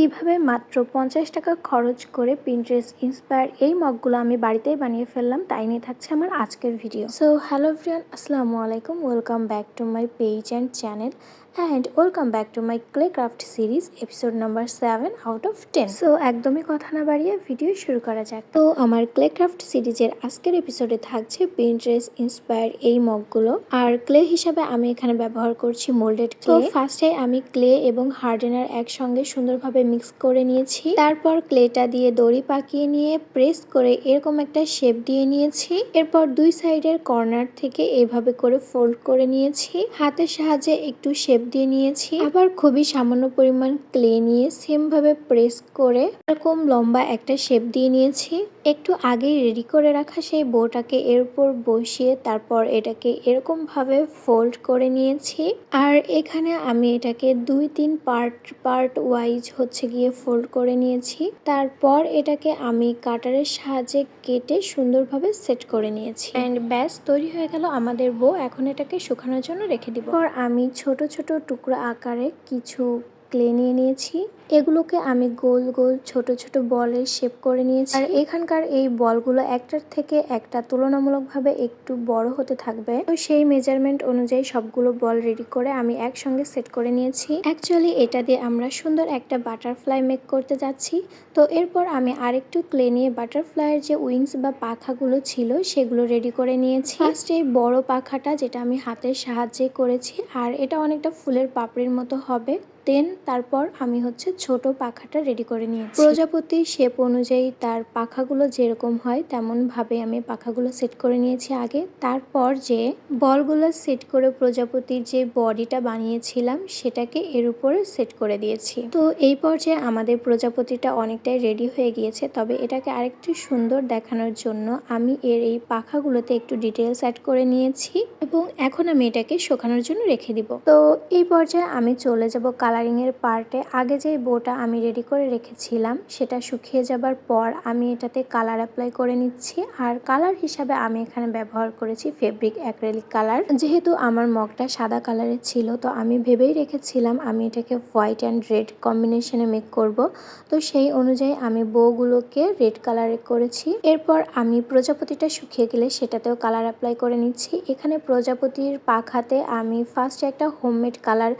কীভাবে মাত্র পঞ্চাশ টাকা খরচ করে পিন্টারেস্ট ইন্সপায়ার এই মগগুলো আমি বাড়িতেই বানিয়ে ফেললাম, তাই নিয়ে থাকছে আমার আজকের ভিডিও সো হ্যালো ফ্রেন্ড আসসালামু আলাইকুম welcome back to my page and channel and welcome back to my clay craft series episode number seven out of ten so একদমই কথা না বাড়িয়ে ভিডিও শুরু করা যাক। তো, আমার ক্লে ক্রাফট সিরিজের আজকের এপিসোডে থাকছে পিন্টারেস্ট ইন্সপায়ার এই মগগুলো। আর ক্লে হিসাবে আমি এখানে ব্যবহার করছি মোল্ডেড ক্লে ফার্স্টে আমি ক্লে এবং হার্ডেনার একসঙ্গে সুন্দরভাবে মিক্স করে নিয়েছি। তারপর ক্লেটা দিয়ে দড়ি পাকিয়ে নিয়ে প্রেস করে এরকম একটা শেপ দিয়ে নিয়েছি। এরপর দুই সাইডের কর্নার থেকে এভাবে করে ফোল্ড করে নিয়েছি। হাতের সাহায্যে একটু শেপ দিয়ে নিয়েছি। আবার খুবই সামান্য পরিমাণ ক্লে নিয়ে সেম ভাবে প্রেস করে এরকম লম্বা একটা শেপ দিয়ে নিয়েছি। একটু আগেই রেডি করে রাখা সেই বউটাকে এর উপর বসিয়ে তারপর এটাকে এরকম ভাবে ফোল্ড করে নিয়েছি। আর এখানে আমি এটাকে দুই তিন পার্ট পার্ট ওয়াইজ হচ্ছে গিয়ে ফোল্ড করে নিয়েছি। তারপর এটাকে আমি কাটারের সাহায্যে কেটে সুন্দরভাবে সেট করে নিয়েছি। অ্যান্ড ব্যাস, তৈরি হয়ে গেল আমাদের বউ এখন এটাকে শুকানোর জন্য রেখে দিব। আমি ছোট ছোট টুকরো আকারে কিছু ক্লে নিয়ে নিয়েছি। এগুলোকে আমি গোল গোল ছোট ছোট বলের শেপ করে নিয়েছি। আর এখানকার এই বলগুলো একটার থেকে একটা তুলনামূলকভাবে একটু বড় হতে থাকবে। তো সেই মেজারমেন্ট অনুযায়ী সবগুলো বল রেডি করে আমি একসঙ্গে সেট করে নিয়েছি। অ্যাকচুয়ালি এটা দিয়ে আমরা সুন্দর একটা বাটারফ্লাই মেক করতে যাচ্ছি। তো এরপর আমি আরেকটু ক্লে নিয়ে বাটারফ্লাইয়ের যে উইংস বা পাখাগুলো ছিল, সেগুলো রেডি করে নিয়েছি। ফার্স্ট এই বড় পাখাটা যেটা আমি হাতের সাহায্যে করেছি, আর এটা অনেকটা ফুলের পাপড়ির মতো হবে। দেন, তারপর আমি হচ্ছে ছোট পাখাটা রেডি করে নিয়েছি। প্রজাপতির শেপ অনুযায়ী তার পাখাগুলো যেরকম হয় তেমন ভাবে আমি পাখাগুলো সেট করে নিয়েছি আগে। তারপর যে বলগুলো সেট করে প্রজাপতির যে বডিটা বানিয়েছিলাম, সেটাকে এর উপরে সেট করে দিয়েছি। তো এই পর্যায়ে আমাদের প্রজাপতিটা অনেকটাই রেডি হয়ে গিয়েছে। তবে এটাকে আরেকটু সুন্দর দেখানোর জন্য আমি এর এই পাখাগুলোতে একটু ডিটেলস অ্যাড করে নিয়েছি এবং এখন আমি এটাকে শোকানোর জন্য রেখে দিব। তো এই পর্যায়ে আমি চলে যাব কালারিংয়ের পার্টে আগে যে বোটা আমি রেডি করে রেখেছিলাম, সেটা শুকিয়ে যাবার পর আমি এটাতে কালার অ্যাপ্লাই করে নিচ্ছি। আর কালার হিসাবে আমি এখানে ব্যবহার করেছি ফেব্রিক অ্যাক্রেলিক কালার। যেহেতু আমার মগটা সাদা কালারের ছিল, তো আমি ভেবেই রেখেছিলাম আমি এটাকে হোয়াইট অ্যান্ড রেড কম্বিনেশনে মেক করব। তো সেই অনুযায়ী আমি বউগুলোকে রেড কালারে করেছি। এরপর আমি প্রজাপতিটা শুকিয়ে গেলে সেটাতেও কালার অ্যাপ্লাই করে নিচ্ছি। এখানে প্রজাপতির পাখাতে আমি ফার্স্ট একটা হোমমেড কালার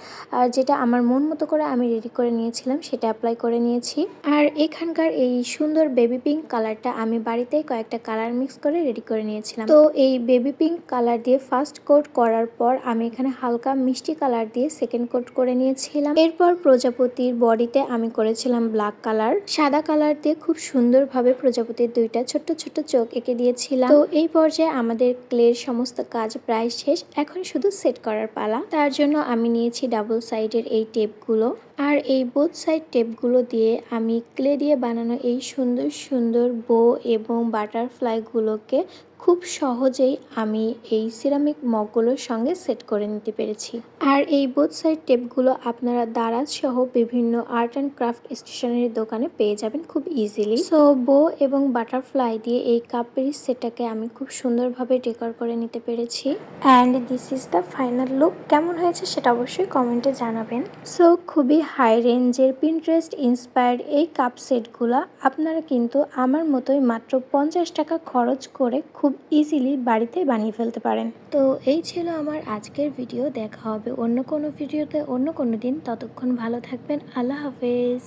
যেটা আমার মন মতো করে আমি রেডি করে নিয়েছিলাম, সেটা অ্যাপ্লাই করে নিয়েছি। আর এখানকার এই সুন্দর বেবি পিঙ্ক কালারটা আমি বাড়িতেই কয়েকটা কালার মিক্স করে রেডি করে নিয়েছিলাম। তো এই বেবি পিঙ্ক কালার দিয়ে ফার্স্ট কোট করার পর আমি এখানে হালকা মিষ্টি কালার দিয়ে সেকেন্ড কোট করে নিয়েছিলাম। এরপর প্রজাপতির বডিতে আমি করেছিলাম ব্ল্যাক কালার সাদা কালার দিয়ে খুব সুন্দরভাবে প্রজাপতির দুইটা ছোট্ট ছোট্ট চোখ এঁকে দিয়েছিলাম। তো এই পর্যায়ে আমাদের ক্লের সমস্ত কাজ প্রায় শেষ। এখন শুধু সেট করার পালা। তার জন্য আমি নিয়েছি ডাবল সাইডের এই টেপগুলো আর এই বোথ সাইড টেপগুলো দিয়ে আমি ক্লে দিয়ে বানানো এই সুন্দর সুন্দর বো এবং বাটারফ্লাইগুলোকে খুব সহজেই আমি এই সিরামিক মগগুলোর সঙ্গে সেট করে নিতে পেরেছি। আর এই বোথ সাইড টেপগুলো আপনারা দারাজ সহ বিভিন্ন আর্ট অ্যান্ড ক্রাফট স্টেশনারি দোকানে পেয়ে যাবেন খুব ইজিলি সো বো এবং বাটারফ্লাই দিয়ে এই কাপের সেটটাকে আমি খুব সুন্দরভাবে ডেকর করে নিতে পেরেছি। And this is the final look কেমন হয়েছে সেটা অবশ্যই কমেন্টে জানাবেন। সো খুবই হাই রেঞ্জের পিন্টারেস্ট ইন্সপায়ার্ড এই কাপ সেটগুলো আপনারা কিন্তু আমার মতোই মাত্র পঞ্চাশ টাকা খরচ করে খুব খুব ইজিলি বাড়িতে বানিয়ে ফেলতে পারেন। তো এই ছিল আমার আজকের ভিডিও দেখা হবে অন্য কোনো ভিডিওতে অন্য কোনো দিন। ততক্ষণ ভালো থাকবেন, আল্লাহ হাফেজ।